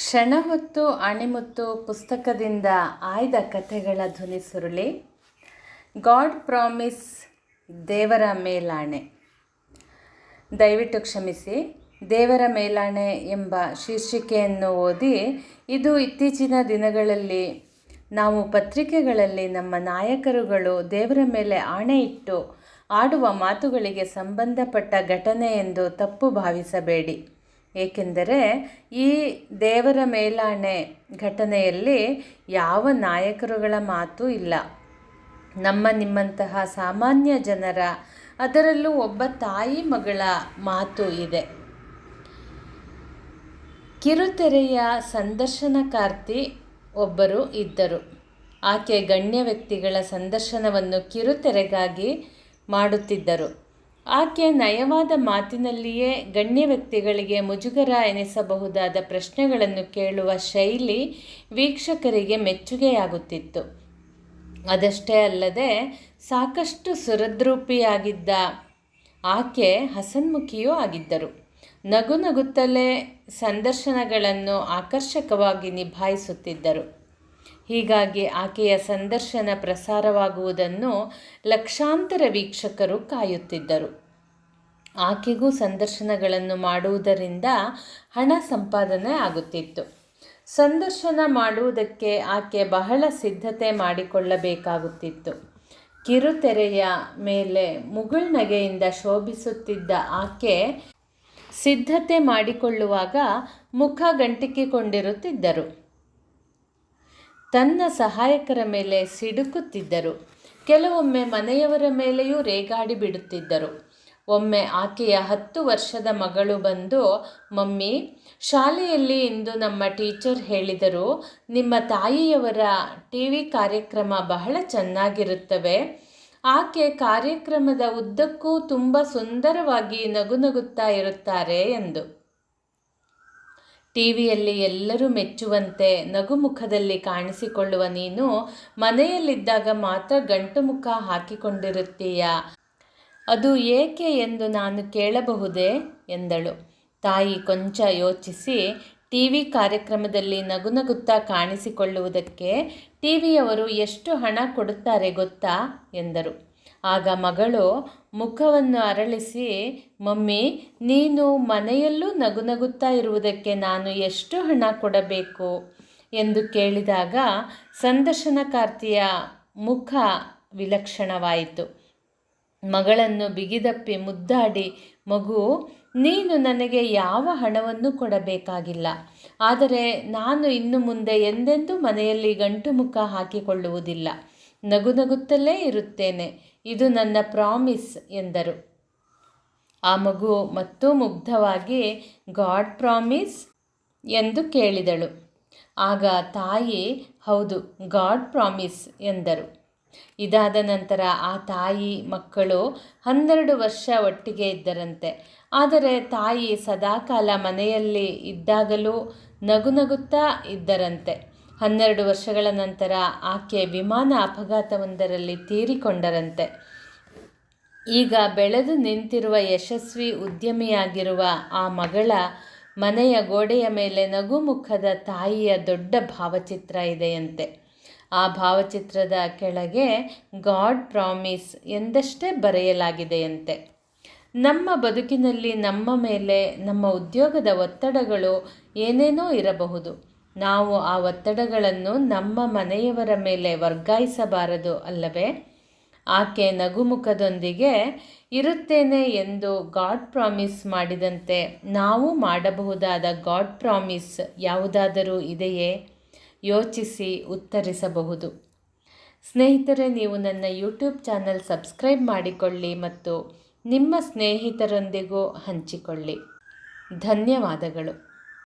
ಕ್ಷಣ ಹೊತ್ತು ಅಣಿಮುತ್ತು ಪುಸ್ತಕದಿಂದ ಆಯ್ದ ಕಥೆಗಳ ಧ್ವನಿ ಸುರುಳಿ. ಗಾಡ್ ಪ್ರಾಮಿಸ್ ದೇವರ ಮೇಲಾಣೆ. ದಯವಿಟ್ಟು ಕ್ಷಮಿಸಿ. ದೇವರ ಮೇಲಾಣೆ ಎಂಬ ಶೀರ್ಷಿಕೆಯನ್ನು ಓದಿ, ಇದು ಇತ್ತೀಚಿನ ದಿನಗಳಲ್ಲಿ ನಾವು ಪತ್ರಿಕೆಗಳಲ್ಲಿ ನಮ್ಮ ನಾಯಕರುಗಳು ದೇವರ ಮೇಲೆ ಆಣೆ ಇಟ್ಟು ಆಡುವ ಮಾತುಗಳಿಗೆ ಸಂಬಂಧಪಟ್ಟ ಘಟನೆ ಎಂದು ತಪ್ಪು ಭಾವಿಸಬೇಡಿ. ಏಕೆಂದರೆ ಈ ದೇವರ ಮೇಲಾಣೆ ಘಟನೆಯಲ್ಲಿ ಯಾವ ನಾಯಕರುಗಳ ಮಾತು ಇಲ್ಲ. ನಮ್ಮ ನಿಮ್ಮಂತಹ ಸಾಮಾನ್ಯ ಜನರ ಅದರಲ್ಲೂ ಒಬ್ಬ ತಾಯಿ ಮಗಳ ಮಾತು ಇದೆ. ಕಿರುತೆರೆಯ ಸಂದರ್ಶನಕಾರ್ತಿ ಒಬ್ಬರು ಇದ್ದರು. ಆಕೆ ಗಣ್ಯ ವ್ಯಕ್ತಿಗಳ ಸಂದರ್ಶನವನ್ನು ಕಿರುತೆರೆಗಾಗಿ ಮಾಡುತ್ತಿದ್ದರು. ಆಕೆ ನಯವಾದ ಮಾತಿನಲ್ಲಿಯೇ ಗಣ್ಯ ವ್ಯಕ್ತಿಗಳಿಗೆ ಮುಜುಗರ ಎನಿಸಬಹುದಾದ ಪ್ರಶ್ನೆಗಳನ್ನು ಕೇಳುವ ಶೈಲಿ ವೀಕ್ಷಕರಿಗೆ ಮೆಚ್ಚುಗೆಯಾಗುತ್ತಿತ್ತು. ಅದಷ್ಟೇ ಅಲ್ಲದೆ ಸಾಕಷ್ಟು ಸುರದ್ರೂಪಿಯಾಗಿದ್ದ ಆಕೆ ಹಸನ್ಮುಖಿಯೂ ಆಗಿದ್ದರು. ನಗು ನಗುತ್ತಲೇ ಸಂದರ್ಶನಗಳನ್ನು ಆಕರ್ಷಕವಾಗಿ ನಿಭಾಯಿಸುತ್ತಿದ್ದರು. ಹೀಗಾಗಿ ಆಕೆಯ ಸಂದರ್ಶನ ಪ್ರಸಾರವಾಗುವುದನ್ನು ಲಕ್ಷಾಂತರ ವೀಕ್ಷಕರು ಕಾಯುತ್ತಿದ್ದರು. ಆಕೆಗೂ ಸಂದರ್ಶನಗಳನ್ನು ಮಾಡುವುದರಿಂದ ಹಣ ಸಂಪಾದನೆ ಆಗುತ್ತಿತ್ತು. ಸಂದರ್ಶನ ಮಾಡುವುದಕ್ಕೆ ಆಕೆ ಬಹಳ ಸಿದ್ಧತೆ ಮಾಡಿಕೊಳ್ಳಬೇಕಾಗುತ್ತಿತ್ತು. ಕಿರುತೆರೆಯ ಮೇಲೆ ಮುಗುಳ್ನಗೆಯಿಂದ ಶೋಭಿಸುತ್ತಿದ್ದ ಆಕೆ ಸಿದ್ಧತೆ ಮಾಡಿಕೊಳ್ಳುವಾಗ ಮುಖ ಗಂಟಿಕಿಕೊಂಡಿರುತ್ತಿದ್ದರು. ತನ್ನ ಸಹಾಯಕರ ಮೇಲೆ ಸಿಡುಕುತ್ತಿದ್ದರು. ಕೆಲವೊಮ್ಮೆ ಮನೆಯವರ ಮೇಲೆಯೂ ರೇಗಾಡಿ ಬಿಡುತ್ತಿದ್ದರು. ಒಮ್ಮೆ ಆಕೆಯ ಹತ್ತು ವರ್ಷದ ಮಗಳು ಬಂದು, ಮಮ್ಮಿ, ಶಾಲೆಯಲ್ಲಿ ಇಂದು ನಮ್ಮ ಟೀಚರ್ ಹೇಳಿದರು, ನಿಮ್ಮ ತಾಯಿಯವರ ಟಿ ವಿ ಕಾರ್ಯಕ್ರಮ ಬಹಳ ಚೆನ್ನಾಗಿರುತ್ತವೆ. ಆಕೆ ಕಾರ್ಯಕ್ರಮದ ಉದ್ದಕ್ಕೂ ತುಂಬ ಸುಂದರವಾಗಿ ನಗುನಗುತ್ತಾ ಇರುತ್ತಾರೆ ಎಂದು. ಟಿವಿಯಲ್ಲಿ ಎಲ್ಲರೂ ಮೆಚ್ಚುವಂತೆ ನಗುಮುಖದಲ್ಲಿ ಕಾಣಿಸಿಕೊಳ್ಳುವ ನೀನು ಮನೆಯಲ್ಲಿದ್ದಾಗ ಮಾತ್ರ ಗಂಟು ಮುಖ ಹಾಕಿಕೊಂಡಿರುತ್ತೀಯ. ಅದು ಏಕೆ ಎಂದು ನಾನು ಕೇಳಬಹುದೇ? ಎಂದಳು. ತಾಯಿ ಕೊಂಚ ಯೋಚಿಸಿ ಟಿ ವಿ ಕಾರ್ಯಕ್ರಮದಲ್ಲಿ ನಗುನಗುತ್ತಾ ಕಾಣಿಸಿಕೊಳ್ಳುವುದಕ್ಕೆ ಟಿವಿಯವರು ಎಷ್ಟು ಹಣ ಕೊಡುತ್ತಾರೆ ಗೊತ್ತಾ? ಎಂದರು. ಆಗ ಮಗಳು ಮುಖವನ್ನು ಅರಳಿಸಿ, ಮಮ್ಮಿ, ನೀನು ಮನೆಯಲ್ಲೂ ನಗುನಗುತ್ತಾ ಇರುವುದಕ್ಕೆ ನಾನು ಎಷ್ಟು ಹಣ ಕೊಡಬೇಕು? ಎಂದು ಕೇಳಿದಾಗ ಸಂದರ್ಶನಕಾರ್ತಿಯ ಮುಖ ವಿಲಕ್ಷಣವಾಯಿತು. ಮಗಳನ್ನು ಬಿಗಿದಪ್ಪಿ ಮುದ್ದಾಡಿ, ಮಗು, ನೀನು ನನಗೆ ಯಾವ ಹಣವನ್ನು ಕೊಡಬೇಕಾಗಿಲ್ಲ. ಆದರೆ ನಾನು ಇನ್ನು ಮುಂದೆ ಎಂದೆಂದೂ ಮನೆಯಲ್ಲಿ ಗಂಟು ಮುಖ ಹಾಕಿಕೊಳ್ಳುವುದಿಲ್ಲ. ನಗು ನಗುತ್ತಲೇ ಇರುತ್ತೇನೆ. ಇದು ನನ್ನ ಪ್ರಾಮಿಸ್ ಎಂದರು. ಆ ಮಗು ಮತ್ತೂ ಮುಗ್ಧವಾಗಿ, ಗಾಡ್ ಪ್ರಾಮಿಸ್? ಎಂದು ಕೇಳಿದಳು. ಆಗ ತಾಯಿ, ಹೌದು, ಗಾಡ್ ಪ್ರಾಮಿಸ್, ಎಂದರು. ಇದಾದ ನಂತರ ಆ ತಾಯಿ, ಮಕ್ಕಳು ಹನ್ನೆರಡು ವರ್ಷ ಒಟ್ಟಿಗೆ ಇದ್ದರಂತೆ. ಆದರೆ ತಾಯಿ ಸದಾಕಾಲ ಮನೆಯಲ್ಲಿ ಇದ್ದಾಗಲೂ ನಗು ನಗುತ್ತಾ ಇದ್ದರಂತೆ. ಹನ್ನೆರಡು ವರ್ಷಗಳ ನಂತರ ಆಕೆ ವಿಮಾನ ಅಪಘಾತವೊಂದರಲ್ಲಿ ತೀರಿಕೊಂಡರಂತೆ. ಈಗ ಬೆಳೆದು ನಿಂತಿರುವ ಯಶಸ್ವಿ ಉದ್ಯಮಿಯಾಗಿರುವ ಆ ಮಗಳ ಮನೆಯ ಗೋಡೆಯ ಮೇಲೆ ನಗುಮುಖದ ತಾಯಿಯ ದೊಡ್ಡ ಭಾವಚಿತ್ರ ಇದೆಯಂತೆ. ಆ ಭಾವಚಿತ್ರದ ಕೆಳಗೆ ಗಾಡ್ ಪ್ರಾಮಿಸ್ ಎಂದಷ್ಟೇ ಬರೆಯಲಾಗಿದೆಯಂತೆ. ನಮ್ಮ ಬದುಕಿನಲ್ಲಿ ನಮ್ಮ ಮೇಲೆ, ನಮ್ಮ ಉದ್ಯೋಗದ ಒತ್ತಡಗಳು ಏನೇನೋ ಇರಬಹುದು. ನಾವು ಆ ಒತ್ತಡಗಳನ್ನು ನಮ್ಮ ಮನೆಯವರ ಮೇಲೆ ವರ್ಗಾಯಿಸಬಾರದು ಅಲ್ಲವೇ? ಆಕೆ ನಗುಮುಖದೊಂದಿಗೆ, ಇರುತ್ತೇನೆ ಎಂದು ಗಾಡ್ ಪ್ರಾಮಿಸ್ ಮಾಡಿದಂತೆ ನಾವು ಮಾಡಬಹುದಾದ ಗಾಡ್ ಪ್ರಾಮಿಸ್ ಯಾವುದಾದರೂ ಇದೆಯೇ? ಯೋಚಿಸಿ ಉತ್ತರಿಸಬಹುದು. ಸ್ನೇಹಿತರೆ, ನೀವು ನನ್ನ ಯೂಟ್ಯೂಬ್ ಚಾನಲ್ ಸಬ್ಸ್ಕ್ರೈಬ್ ಮಾಡಿಕೊಳ್ಳಿ ಮತ್ತು ನಿಮ್ಮ ಸ್ನೇಹಿತರೊಂದಿಗೂ ಹಂಚಿಕೊಳ್ಳಿ. ಧನ್ಯವಾದಗಳು.